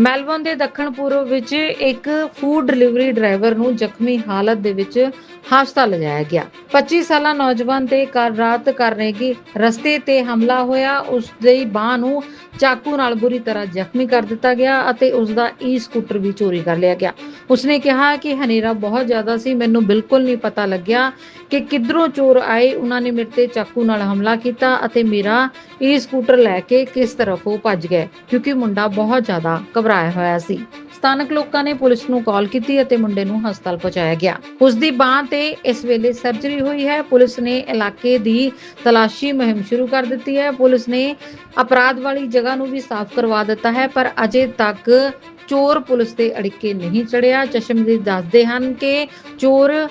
Melbourne ਦੇ ਦੱਖਣ ਪੂਰਬ ਵਿੱਚ ਇੱਕ ਫੂਡ ਡਿਲੀਵਰੀ ਡਰਾਈਵਰ ਨੂੰ ਜ਼ਖਮੀ ਹਾਲਤ ਦੇ ਵਿੱਚ ਹਸਪਤਾਲ ਲਿਜਾਇਆ ਗਿਆ। 25 ਸਾਲਾ ਨੌਜਵਾਨ ਤੇ ਕੱਲ ਰਾਤ ਕਰਨੇਗੀ ਰਸਤੇ ਤੇ ਹਮਲਾ ਹੋਇਆ। ਉਸ ਦੀ ਬਾਹ ਨੂੰ ਚਾਕੂ ਨਾਲ ਬੁਰੀ ਤਰ੍ਹਾਂ ਜ਼ਖਮੀ ਕਰ ਦਿੱਤਾ ਗਿਆ ਅਤੇ ਉਸ ਦਾ ਈ ਸਕੂਟਰ ਵੀ ਚੋਰੀ ਕਰ ਲਿਆ ਗਿਆ। ਉਸਨੇ ਕਿਹਾ ਕਿ ਹਨੇਰਾ ਬਹੁਤ ਜ਼ਿਆਦਾ ਸੀ। ਮੈਨੂੰ ਬਿਲਕੁਲ ਨਹੀਂ ਪਤਾ ਲੱਗਿਆ ਕਿ ਕਿੱਧਰੋਂ ਚੋਰ ਆਏ। ਉਹਨਾਂ ਨੇ ਮੇਰੇ ਤੇ ਚਾਕੂ ਨਾਲ ਹਮਲਾ ਕੀਤਾ ਅਤੇ ਮੇਰਾ ਈ ਸਕੂਟਰ ਲੈ ਕੇ ਕਿਸ ਤਰਫ ਉਹ ਭੱਜ ਗਏ? ਕਿਉਂਕਿ ਮੁੰਡਾ ਬਹੁਤ ਜ਼ਿਆਦਾ ਘਬਰਾਇਆ ਹੋਇਆ ਸੀ। ਸਥਾਨਕ ਲੋਕਾਂ ਨੇ ਪੁਲਿਸ ਨੂੰ ਕਾਲ ਕੀਤੀ ਅਤੇ ਮੁੰਡੇ ਨੂੰ ਹਸਪਤਾਲ ਪਹੁੰਚਾਇਆ ਗਿਆ। ਉਸ ਦੀ ਬਾਹ ਤੇ ਇਸ ਵੇਲੇ ਸਰਜਰੀ ਹੋਈ ਹੈ। ਪੁਲਿਸ ਨੇ ਇਲਾਕੇ ਦੀ ਤਲਾਸ਼ੀ ਮੁਹਿੰਮ ਸ਼ੁਰੂ ਕਰ ਦਿੱਤੀ ਹੈ। ਪੁਲਿਸ ਨੇ ਅਪਰਾਧ ਵਾਲੀ ਜਗ੍ਹਾ ਨੂੰ ਵੀ ਸਾਫ਼ ਕਰਵਾ ਦਿੱਤਾ ਹੈ, ਪਰ ਅਜੇ ਤੱਕ ਚੋਰ ਪੁਲਿਸ ਦੇ ਅੜਿੱਕੇ ਨਹੀਂ ਚੜਿਆ ਚਸ਼ਮਦੀਦ ਦੱਸਦੇ ਹਨ ਕਿ ਚੋਰ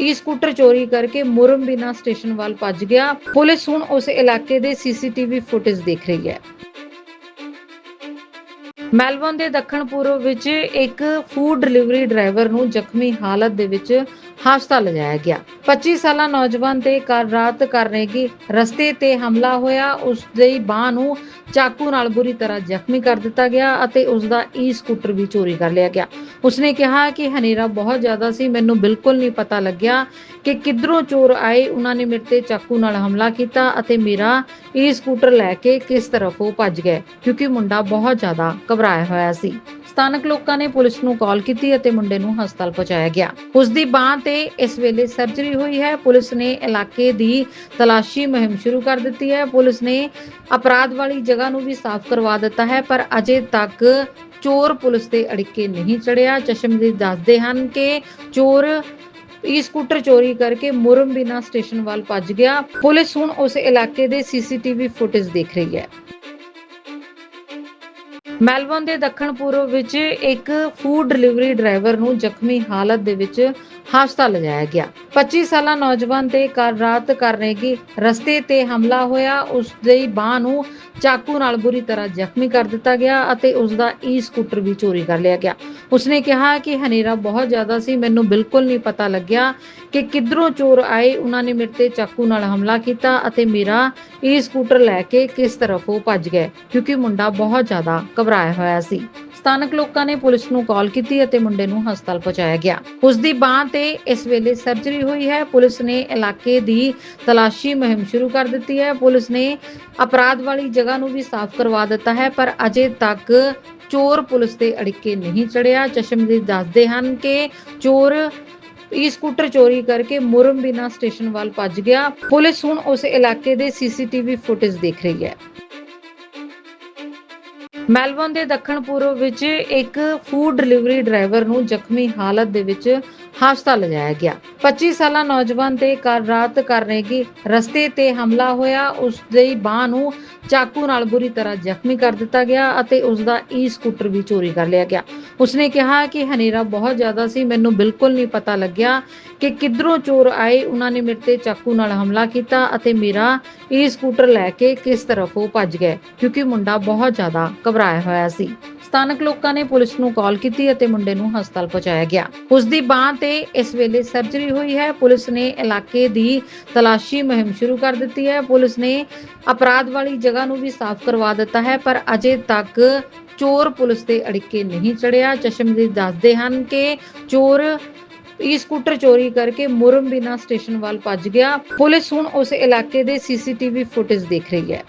ਈ ਸਕੂਟਰ ਚੋਰੀ ਕਰਕੇ ਮੁਰਮ ਬਿਨਾ ਸਟੇਸ਼ਨ ਵੱਲ ਭੱਜ ਗਿਆ। ਪੁਲਿਸ ਹੁਣ ਉਸ ਇਲਾਕੇ ਦੇ ਸੀਸੀਟੀਵੀ ਫੁਟੇਜ ਦੇਖ ਰਹੀ ਹੈ। ਮੈਲਬੌਰਨ ਦੇ ਦੱਖਣ ਪੂਰਬ ਵਿੱਚ ਇੱਕ ਫੂਡ ਡਿਲੀਵਰੀ ਡਰਾਈਵਰ ਨੂੰ ਜ਼ਖਮੀ ਹਾਲਤ ਦੇ ਵਿੱਚ ਹਸਪਤਾਲ ਲਿਜਾਇਆ ਗਿਆ। 25 ਸਾਲਾ ਨੌਜਵਾਨ ਤੇ ਕੱਲ ਰਾਤ ਕਰਨੇਗੀ ਰਸਤੇ ਤੇ ਹਮਲਾ ਹੋਇਆ। ਉਸ ਦੀ ਬਾਹ ਨੂੰ ਚਾਕੂ ਨਾਲ ਬੁਰੀ ਤਰ੍ਹਾਂ ਜ਼ਖਮੀ ਕਰ ਦਿੱਤਾ ਗਿਆ ਅਤੇ ਉਸ ਦਾ ਈ ਸਕੂਟਰ ਵੀ ਚੋਰੀ ਕਰ ਲਿਆ ਗਿਆ। ਉਸਨੇ ਕਿਹਾ ਕਿ ਹਨੇਰਾ ਬਹੁਤ ਜ਼ਿਆਦਾ ਸੀ। ਮੈਨੂੰ ਬਿਲਕੁਲ ਨਹੀਂ ਪਤਾ ਲੱਗਿਆ ਕਿ ਕਿੱਧਰੋਂ ਚੋਰ ਆਏ। ਉਹਨਾਂ ਨੇ ਮੇਰੇ ਤੇ ਚਾਕੂ ਨਾਲ ਹਮਲਾ ਕੀਤਾ ਅਤੇ ਮੇਰਾ ਈ ਸਕੂਟਰ ਲੈ ਕੇ ਕਿਸ ਤਰਫ ਉਹ ਭੱਜ ਗਏ, ਕਿਉਂਕਿ ਮੁੰਡਾ ਬਹੁਤ ਜ਼ਿਆਦਾ ਘਬਰਾਇਆ ਹੋਇਆ ਸੀ। ਸਥਾਨਕ ਲੋਕਾਂ ਨੇ ਪੁਲਿਸ ਨੂੰ ਕਾਲ ਕੀਤੀ ਅਤੇ ਮੁੰਡੇ ਨੂੰ ਹਸਪਤਾਲ ਪਹੁੰਚਾਇਆ ਗਿਆ। ਉਸ ਦੀ ਬਾਹ ਤੇ ਇਸ ਵੇਲੇ ਸਰਜਰੀ ਹੋਈ ਹੈ। ਪੁਲਿਸ ਨੇ ਇਲਾਕੇ ਦੀ ਤਲਾਸ਼ੀ ਮੁਹਿੰਮ ਸ਼ੁਰੂ ਕਰ ਦਿੱਤੀ ਹੈ। ਪੁਲਿਸ ਨੇ ਅਪਰਾਧ ਵਾਲੀ ਜਗ੍ਹਾ ਨੂੰ ਵੀ ਸਾਫ਼ ਕਰਵਾ ਦਿੱਤਾ ਹੈ, ਪਰ ਅਜੇ ਤੱਕ ਚੋਰ ਪੁਲਿਸ ਦੇ ਅੜਿੱਕੇ ਨਹੀਂ ਚੜਿਆ ਚਸ਼ਮਦੀਦ ਦੱਸਦੇ ਹਨ ਕਿ ਚੋਰ ਈ ਸਕੂਟਰ ਚੋਰੀ ਕਰਕੇ ਮੁਰਮ ਬਿਨਾ ਸਟੇਸ਼ਨ ਵੱਲ ਭੱਜ ਗਿਆ। ਪੁਲਿਸ ਹੁਣ ਉਸ ਇਲਾਕੇ ਦੇ ਸੀਸੀਟੀਵੀ ਫੁਟੇਜ ਦੇਖ ਰਹੀ ਹੈ। ਮੈਲਬੌਰਨ ਦੇ ਦੱਖਣ ਪੂਰਬ ਵਿੱਚ ਇੱਕ ਫੂਡ ਡਿਲੀਵਰੀ ਡਰਾਈਵਰ ਨੂੰ ਜ਼ਖਮੀ ਹਾਲਤ ਦੇ ਵਿੱਚ ਹਸਪਤਾਲ ਲਿਜਾਇਆ ਗਿਆ। 25 ਸਾਲਾ ਨੌਜਵਾਨ ਤੇ ਕੱਲ ਰਾਤ ਕਰਨੇਗੀ ਰਸਤੇ ਤੇ ਹਮਲਾ ਹੋਇਆ। ਉਸ ਦੀ ਬਾਹ ਨੂੰ ਚਾਕੂ ਨਾਲ ਬੁਰੀ ਤਰ੍ਹਾਂ ਜ਼ਖਮੀ ਕਰ ਦਿੱਤਾ ਗਿਆ ਅਤੇ ਉਸ ਦਾ ਈ ਸਕੂਟਰ ਵੀ ਚੋਰੀ ਕਰ ਲਿਆ ਗਿਆ। ਉਸਨੇ ਕਿਹਾ ਕਿ ਹਨੇਰਾ ਬਹੁਤ ਜ਼ਿਆਦਾ ਸੀ। ਮੈਨੂੰ ਬਿਲਕੁਲ ਨਹੀਂ ਪਤਾ ਲੱਗਿਆ ਕਿ ਕਿੱਧਰੋਂ ਚੋਰ ਆਏ। ਉਹਨਾਂ ਨੇ ਮੇਰੇ ਤੇ ਚਾਕੂ ਨਾਲ ਹਮਲਾ ਕੀਤਾ ਅਤੇ ਮੇਰਾ ਈ ਸਕੂਟਰ ਲੈ ਕੇ ਕਿਸ ਤਰਫ ਉਹ ਭੱਜ ਗਏ, ਕਿਉਂਕਿ ਮੁੰਡਾ ਬਹੁਤ ਜ਼ਿਆਦਾ ਘਬਰਾਇਆ ਹੋਇਆ ਸੀ। ਸਥਾਨਕ ਲੋਕਾਂ ਨੇ ਪੁਲਿਸ ਨੂੰ ਕਾਲ ਕੀਤੀ ਅਤੇ ਮੁੰਡੇ ਨੂੰ ਹਸਪਤਾਲ ਪਹੁੰਚਾਇਆ ਗਿਆ। ਉਸ ਦੀ ਬਾਹ ਤੇ ਇਸ ਵੇਲੇ ਸਰਜਰੀ ਹੋਈ ਹੈ। ਪੁਲਿਸ ਨੇ ਇਲਾਕੇ ਦੀ ਤਲਾਸ਼ੀ ਮੁਹਿੰਮ ਸ਼ੁਰੂ ਕਰ ਦਿੱਤੀ ਹੈ। ਪੁਲਿਸ ਨੇ ਅਪਰਾਧ ਵਾਲੀ ਜਗ੍ਹਾ ਨੂੰ ਵੀ ਸਾਫ਼ ਕਰਵਾ ਦਿੱਤਾ ਹੈ, ਪਰ ਅਜੇ ਤੱਕ ਚੋਰ ਪੁਲਿਸ ਦੇ ਅੜਿੱਕੇ ਨਹੀਂ ਚੜਿਆ ਚਸ਼ਮਦੀਦ ਦੱਸਦੇ ਹਨ ਕਿ ਚੋਰ ਈ ਸਕੂਟਰ ਚੋਰੀ ਕਰਕੇ ਮੁਰਮ ਬਿਨਾ ਸਟੇਸ਼ਨ ਵੱਲ ਭੱਜ ਗਿਆ। ਪੁਲਿਸ ਹੁਣ ਉਸ ਇਲਾਕੇ ਦੇ ਸੀਸੀਟੀਵੀ ਫੁਟੇਜ ਦੇਖ ਰਹੀ ਹੈ। ਮੈਲਬੌਰਨ ਦੇ ਦੱਖਣ ਪੂਰਬ ਵਿੱਚ ਇੱਕ ਫੂਡ ਡਿਲੀਵਰੀ ਡਰਾਈਵਰ ਨੂੰ ਜ਼ਖਮੀ ਹਾਲਤ ਦੇ ਵਿੱਚ ਹਸਪਤਾਲ ਲਿਜਾਇਆ ਗਿਆ। 25 ਸਾਲਾ ਨੌਜਵਾਨ ਤੇ ਕੱਲ ਰਾਤ ਕਰਨੇਗੀ ਰਸਤੇ ਤੇ ਹਮਲਾ ਹੋਇਆ। ਉਸ ਦੀ ਬਾਹ ਨੂੰ ਚਾਕੂ ਨਾਲ ਬੁਰੀ ਤਰ੍ਹਾਂ ਜ਼ਖਮੀ ਕਰ ਦਿੱਤਾ ਗਿਆ ਅਤੇ ਉਸ ਦਾ ਈ ਸਕੂਟਰ ਵੀ ਚੋਰੀ ਕਰ ਲਿਆ ਗਿਆ। ਉਸਨੇ ਕਿਹਾ ਕਿ ਹਨੇਰਾ ਬਹੁਤ ਜ਼ਿਆਦਾ ਸੀ। ਮੈਨੂੰ ਬਿਲਕੁਲ ਨਹੀਂ ਪਤਾ ਲੱਗਿਆ ਕਿ ਕਿੱਧਰੋਂ ਚੋਰ ਆਏ। ਉਹਨਾਂ ਨੇ ਮੇਰੇ ਤੇ ਚਾਕੂ ਨਾਲ ਹਮਲਾ ਕੀਤਾ ਅਤੇ ਮੇਰਾ ਈ ਸਕੂਟਰ ਲੈ ਕੇ ਕਿਸ ਤਰਫ ਉਹ ਭੱਜ ਗਏ, ਕਿਉਂਕਿ ਮੁੰਡਾ ਬਹੁਤ ਜ਼ਿਆਦਾ ਘਬਰਾਇਆ ਹੋਇਆ ਸੀ। ਸਥਾਨਕ ਲੋਕਾਂ ਨੇ ਪੁਲਿਸ ਨੂੰ ਕਾਲ ਕੀਤੀ ਅਤੇ ਮੁੰਡੇ ਨੂੰ ਹਸਪਤਾਲ ਪਹੁੰਚਾਇਆ ਗਿਆ। ਉਸ ਦੀ ਬਾਹ ਤੇ ਇਸ ਵੇਲੇ ਸਰਜਰੀ ਹੋਈ ਹੈ। ਪੁਲਿਸ ਨੇ ਇਲਾਕੇ ਦੀ ਤਲਾਸ਼ੀ ਮੁਹਿੰਮ ਸ਼ੁਰੂ ਕਰ ਦਿੱਤੀ ਹੈ। ਪੁਲਿਸ ਨੇ ਅਪਰਾਧ ਵਾਲੀ ਜਗ੍ਹਾ ਨੂੰ ਵੀ ਸਾਫ਼ ਕਰਵਾ ਦਿੱਤਾ ਹੈ, ਪਰ ਅਜੇ ਤੱਕ ਚੋਰ ਪੁਲਿਸ ਦੇ ਅੜਿੱਕੇ ਨਹੀਂ ਚੜਿਆ ਚਸ਼ਮਦੀਦ ਦੱਸਦੇ ਹਨ ਕਿ ਚੋਰ ਈ ਸਕੂਟਰ ਚੋਰੀ ਕਰਕੇ ਮੁਰਮ ਬਿਨਾ ਸਟੇਸ਼ਨ ਵੱਲ ਭੱਜ ਗਿਆ। ਪੁਲਿਸ ਹੁਣ ਉਸ ਇਲਾਕੇ ਦੇ ਸੀਸੀਟੀਵੀ ਫੁਟੇਜ ਦੇਖ ਰਹੀ ਹੈ।